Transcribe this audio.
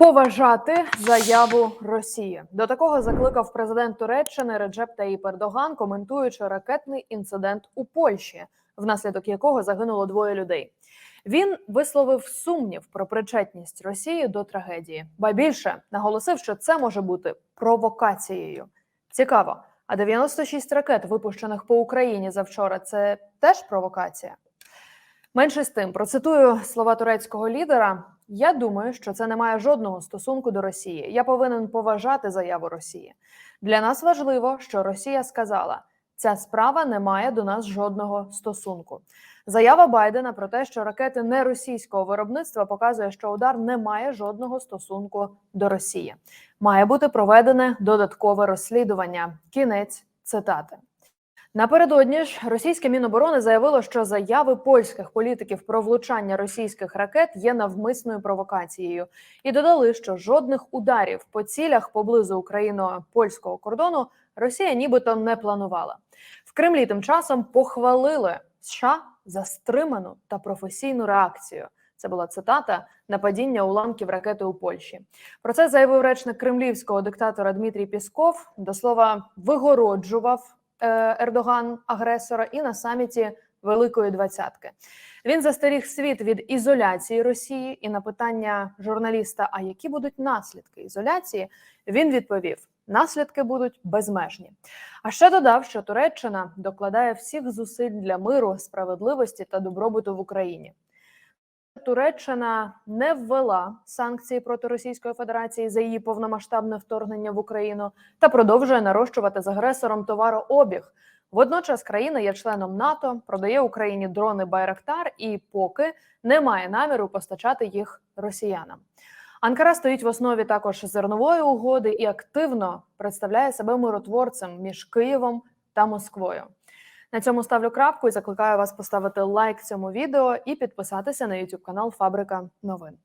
Поважати заяву Росії до такого закликав президент Туреччини Реджеп Таїп Ердоган, коментуючи ракетний інцидент у Польщі, внаслідок якого загинуло двоє людей. Він висловив сумнів про причетність Росії до трагедії, ба більше наголосив, що це може бути провокацією. Цікаво, а 96 ракет, випущених по Україні завчора, це теж провокація. Менше з тим, процитую слова турецького лідера. Я думаю, що це не має жодного стосунку до Росії. Я повинен поважати заяву Росії. Для нас важливо, що Росія сказала, ця справа не має до нас жодного стосунку. Заява Байдена про те, що ракети не російського виробництва показує, що удар не має жодного стосунку до Росії. Має бути проведене додаткове розслідування. Кінець цитати. Напередодні ж російське міноборони заявило, що заяви польських політиків про влучання російських ракет є навмисною провокацією, і додали, що жодних ударів по цілях поблизу україно-польського кордону Росія нібито не планувала. В Кремлі тим часом похвалили США за стриману та професійну реакцію. Це була цитата на падіння уламків ракети у Польщі. Про це заявив речник кремлівського диктатора Дмитрій Пісков. До слова, вигороджував Ердоган агресора і на саміті Великої Двадцятки. Він застеріг світ від ізоляції Росії і на питання журналіста: а які будуть наслідки ізоляції? Він відповів: наслідки будуть безмежні. А ще додав, що Туреччина докладає всіх зусиль для миру, справедливості та добробуту в Україні. Туреччина не ввела санкції проти Російської Федерації за її повномасштабне вторгнення в Україну та продовжує нарощувати з агресором товарообіг. Водночас країна є членом НАТО, продає Україні дрони Байрактар і поки не має наміру постачати їх росіянам. Анкара стоїть в основі також зернової угоди і активно представляє себе миротворцем між Києвом та Москвою. На цьому ставлю крапку і закликаю вас поставити лайк цьому відео і підписатися на YouTube канал Фабрика новин.